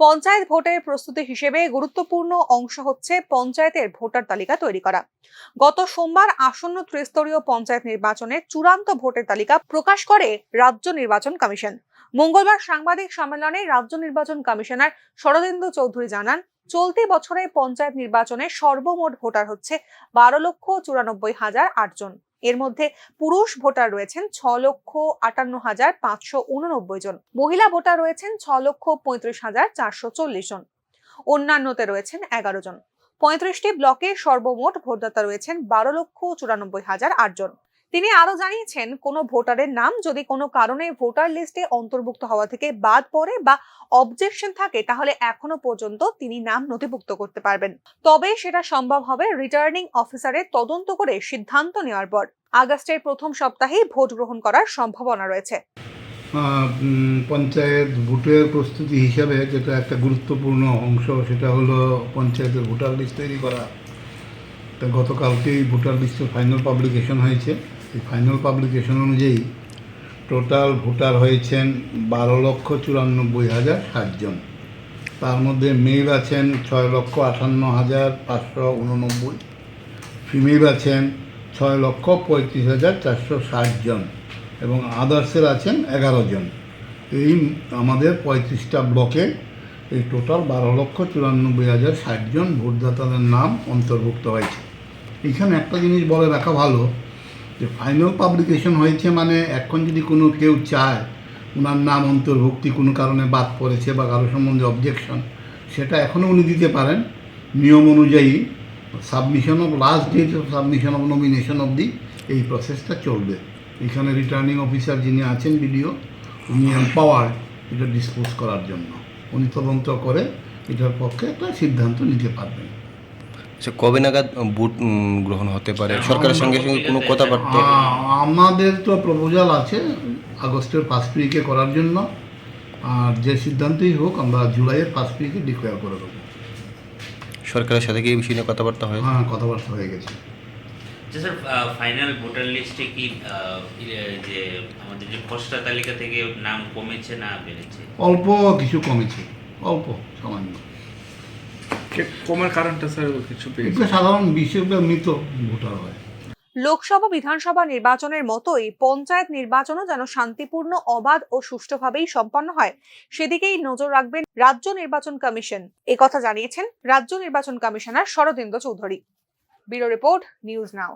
পঞ্চায়েত ভোটের প্রস্তুতি হিসেবে গুরুত্বপূর্ণ অংশ হচ্ছে পঞ্চায়েতের ভোটার তালিকা তৈরি করা। গত সোমবার আসন্ন ত্রিস্তরীয় পঞ্চায়েত নির্বাচনে চূড়ান্ত ভোটের তালিকা প্রকাশ করে রাজ্য নির্বাচন কমিশন। মঙ্গলবার সাংবাদিক সম্মেলনে রাজ্য নির্বাচন কমিশনার শরদেন্দু চৌধুরী জানান, চলতি বছরে পঞ্চায়েত নির্বাচনে সর্বমোট ভোটার হচ্ছে বারো লক্ষ চুরানব্বই হাজার আটজন এর মধ্যে পুরুষ ভোটার রয়েছেন ছ লক্ষ আটান্ন হাজার পাঁচশো উননব্বই জন। মহিলা ভোটার রয়েছেন ছ লক্ষ পঁয়ত্রিশ হাজার চারশো চল্লিশ জন। অন্যান্যতে রয়েছেন এগারো জন। পঁয়ত্রিশটি ব্লকে সর্বমোট ভোটদাতা রয়েছেন বারো লক্ষ চুরানব্বই হাজার আটজন তিনি আরও জানিয়েছেন, কোনো ভোটারের নাম যদি কোনো কারণে ভোটার লিস্টে অন্তর্ভুক্ত হওয়া থেকে বাদ পড়ে বা অবজেকশন থাকে, তাহলে এখনও পর্যন্ত তিনি নাম নথিভুক্ত করতে পারবেন। তবে সেটা সম্ভব হবে রিটার্নিং অফিসারের তদন্ত করে সিদ্ধান্ত নেওয়ার পর। আগস্টের প্রথম সপ্তাহেই ভোট গ্রহণ করার সম্ভাবনা রয়েছে। পঞ্চায়েত ভোটের প্রস্তুতি হিসাবে যেটা একটা গুরুত্বপূর্ণ অংশ, সেটা হলো পঞ্চায়েতের ভোটার লিস্ট তৈরি করা। তা গতকালকেই ভোটার লিস্টের ফাইনাল পাবলিকেশন হয়েছে। এই ফাইনাল পাবলিকেশন অনুযায়ী টোটাল ভোটার হয়েছেন বারো লক্ষ চুরানব্বই হাজার ষাটজন তার মধ্যে মেল আছেন ছয় লক্ষ আটান্ন হাজার পাঁচশো উননব্বই। ফিমেল আছেন ছয় লক্ষ পঁয়ত্রিশ হাজার চারশো ষাট জন এবং আদার্সের আছেন এগারো জন। এই আমাদের পঁয়ত্রিশটা ব্লকে এই টোটাল বারো লক্ষ চুরানব্বই হাজার ষাট জন ভোটদাতাদের নাম অন্তর্ভুক্ত হয়েছে। এখানে একটা জিনিস বলে রাখা ভালো যে ফাইনাল পাবলিকেশন হয়েছে মানে এখন যদি কোনো কেউ চায় ওনার নাম অন্তর্ভুক্তি কোনো কারণে বাদ পড়েছে বা কারও সম্বন্ধে অবজেকশন সেটা এখনও উনি দিতে পারেন। নিয়ম অনুযায়ী submission of last date of submission of nomination অবধি এই প্রসেসটা চলবে। এখানে রিটার্নিং অফিসার যিনি আছেন বিডিও, উনি এম্পাওয়ার এটা ডিসপোজ করার জন্য। উনি তদন্ত করে এটার পক্ষে একটা সিদ্ধান্ত নিতে পারবেন। আচ্ছা কবে নাগাদ বুট গ্রহণ হতে পারে? সরকারের সঙ্গে সঙ্গে কোনো কথাবার্তা আ- আমাদের তো প্রপোজাল আছে আগস্টের ফার্স্ট উইকে করার জন্য। আর যে সিদ্ধান্তই হোক আমরা জুলাইয়ের ফার্স্ট উইকে ডিক্লেয়ার করে দেবো। সরকারের সাথে কি এই বিষয় নিয়ে কথাবার্তা হয়? হ্যাঁ কথাবার্তা হয়ে গেছে। স্যার ফাইনাল ভোটার লিস্টে কি যে আমাদের যে খসড়া তালিকা থেকে নাম কমেছে না বেড়েছে? অল্প কিছু কমেছে অল্প সামান্য। কমার কারণটা স্যার কিছু পেয়েছে। সাধারণ বিশেষ মৃত ভোটার হয়। লোকসভা বিধানসভা নির্বাচনের মতোই পঞ্চায়েত নির্বাচনও যেন শান্তিপূর্ণ অবাধ ও সুষ্ঠুভাবেই সম্পন্ন হয় সেদিকেই নজর রাখবেন রাজ্য নির্বাচন কমিশন। কথা জানিয়েছেন রাজ্য নির্বাচন commissioner Sharadindu Chowdhury. Bureau report news now.